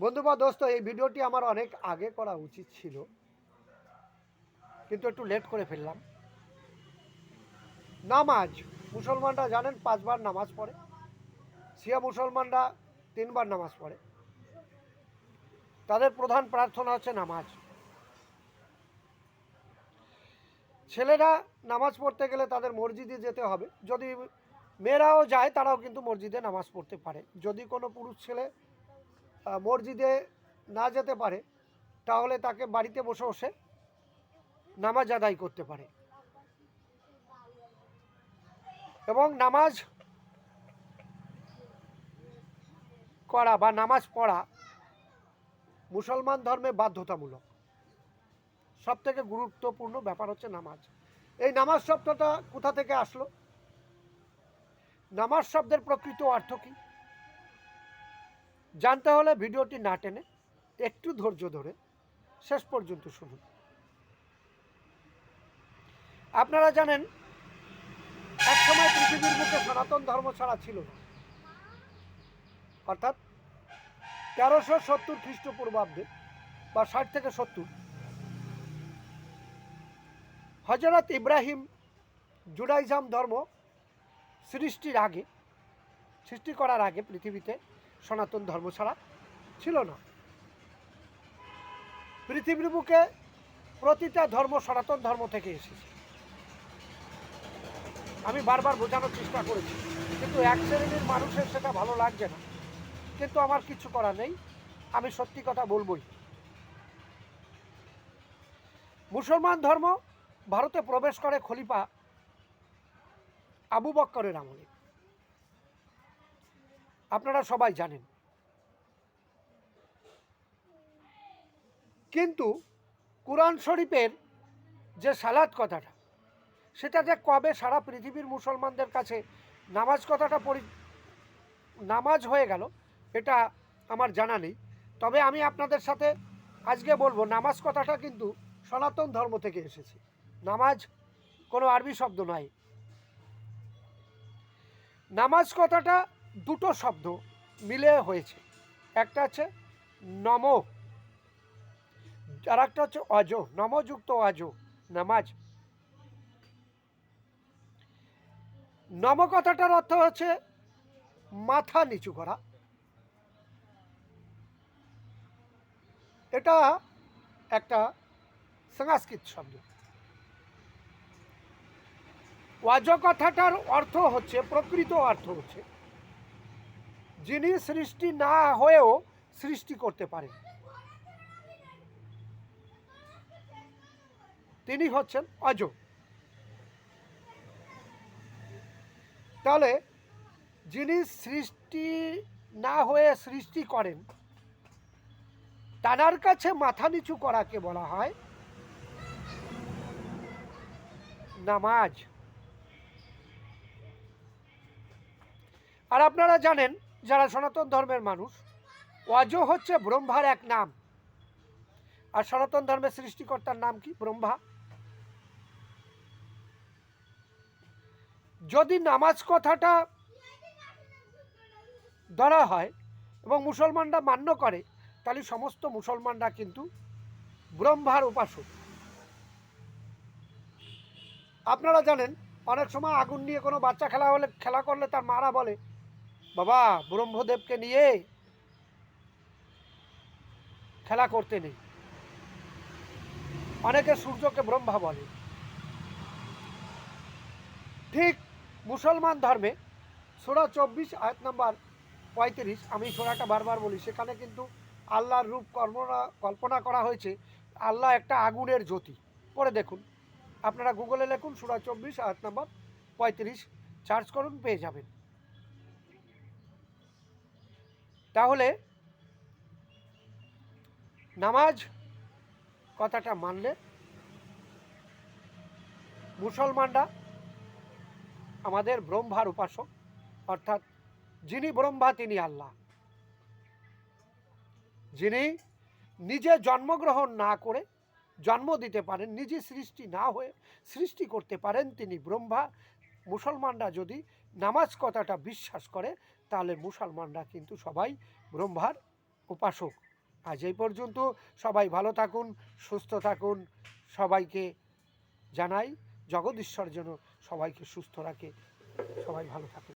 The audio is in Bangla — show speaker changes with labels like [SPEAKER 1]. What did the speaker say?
[SPEAKER 1] বন্ধু বা দোস্ত, এই ভিডিওটি আমার অনেক আগে করা উচিত ছিল, কিন্তু একটু লেট করে ফেললাম। নামাজ, মুসলমানরা জানেন পাঁচবার নামাজ পড়ে, শিয়া মুসলমানরা তিনবার নামাজ পড়ে। তাদের প্রধান প্রার্থনা হচ্ছে নামাজ। ছেলেরা নামাজ পড়তে গেলে তাদের মসজিদে যেতে হবে। যদি মেয়েরাও যায়, তারাও কিন্তু মসজিদে নামাজ পড়তে পারে। যদি কোনো পুরুষ ছেলে মসজিদে না যেতে পারে, তাহলে তাকে বাড়িতে বসে বসে নামাজ আদায় করতে পারে। এবং নামাজ করা বা নামাজ পড়া মুসলমান ধর্মে বাধ্যতামূলক। সব থেকে গুরুত্বপূর্ণ ব্যাপার হচ্ছে নামাজ। এই নামাজ শব্দটা কোথা থেকে আসলো? নামাজ শব্দের প্রকৃত অর্থ কী? জানতে হলে ভিডিওটি না টেনে একটু ধৈর্য ধরে শেষ পর্যন্ত শুনুন। আপনারা জানেন একসময় পৃথিবীর মুখে সনাতন ধর্ম ছাড়া ছিল না। অর্থাৎ তেরোশো সত্তর খ্রিস্টপূর্বাব্দে বা ষাট থেকে সত্তর হজরত ইব্রাহিম জুডাইজাম ধর্ম সৃষ্টির আগে, সৃষ্টি করার আগে পৃথিবীতে সনাতন ধর্ম ছাড়া ছিল না। পৃথিবীর বুকে প্রতিটা ধর্ম সনাতন ধর্ম থেকে এসেছে। আমি বারবার বোঝানোর চেষ্টা করেছি, কিন্তু এক শ্রেণির মানুষের সেটা ভালো লাগছে না। কিন্তু আমার কিছু করা নেই, আমি সত্যি কথা বলবই। মুসলমান ধর্ম ভারতে প্রবেশ করে খলিফা আবু বক্করের আমলে। আপনারা সবাই জানেন। কিন্তু কোরআন শরীফের যে সালাদ কথাটা, সেটা যে কবে সারা পৃথিবীর মুসলমানদের কাছে নামাজ কথাটা পরি নামাজ হয়ে গেল, এটা আমার জানা নেই। তবে আমি আপনাদের সাথে আজকে বলব, নামাজ কথাটা কিন্তু সনাতন ধর্ম থেকে এসেছে। নামাজ কোনো আরবি শব্দ নয়। নামাজ কথাটা দুটো শব্দ মিলে হয়েছে। একটা হচ্ছে নম, আর একটা হচ্ছে অজ, নমযুক্ত অজ, নামাজ। নম কথাটার অর্থ হচ্ছে মাথা নিচু করা। এটা একটা সংস্কৃত শব্দ। ওয়াজ কথাটার অর্থ হচ্ছে, প্রকৃত অর্থ হচ্ছে যিনি সৃষ্টি না হয়েও সৃষ্টি করতে পারেন। তিনি হচ্ছেন অজ। তাহলে যিনি সৃষ্টি না হয়ে সৃষ্টি করেন তানার কাছে মাথা নিচু করাকে বলা হয় নামাজ। আর আপনারা জানেন যারা সনাতন ধর্মের মানুষ অজ হচ্ছে ব্রহ্মার এক নাম। আর সনাতন ধর্মের সৃষ্টিকর্তার নাম কি? ব্রহ্মা। যদি নামাজ কথাটা ধরা হয় এবং মুসলমানরা মান্য করে, তাহলে সমস্ত মুসলমানরা কিন্তু ব্রহ্মার উপাসক। আপনারা জানেন, অনেক সময় আগুন নিয়ে কোনো বাচ্চা খেলা হলে, খেলা করলে তার মারা বলে বাবা, ব্রহ্মদেবকে নিয়ে খেলা করতে নেই। অনেকে সূর্যকে ব্রহ্মা বলে। ঠিক মুসলমান ধর্মে সোরা চব্বিশ, আয়াত নাম্বার পঁয়ত্রিশ, আমি সোরাটা বারবার বলি, সেখানে কিন্তু আল্লাহর রূপ কল্পনা কল্পনা করা হয়েছে। আল্লাহ একটা আগুনের জ্যোতি। পরে দেখুন। আপনারা গুগলে লিখুন, সুরা চব্বিশ, আয়াত নাম্বার পঁয়ত্রিশ, সার্চ করুন, পেয়ে যাবেন। তাহলে নামাজ কথাটা মানলে মুসলমানরা আমাদের ব্রহ্মার উপাসক, অর্থাৎ যিনি ব্রহ্মা, তিনি আল্লাহ। যিনি নিজে জন্মগ্রহণ না করে জন্ম দিতে পারেন, নিজে সৃষ্টি না হয়ে সৃষ্টি করতে পারেন, তিনি ব্রহ্মা। মুসলমানরা যদি নামাজ কথাটা বিশ্বাস করে, তাহলে মুসলমানরা কিন্তু সবাই ব্রহ্মার উপাসক। আজ এই পর্যন্ত সবাই ভালো থাকুন, সুস্থ থাকুন। সবাইকে জানাই, জগদীশ্বর যেন সবাইকে সুস্থ রাখে। সবাই ভালো থাকুন।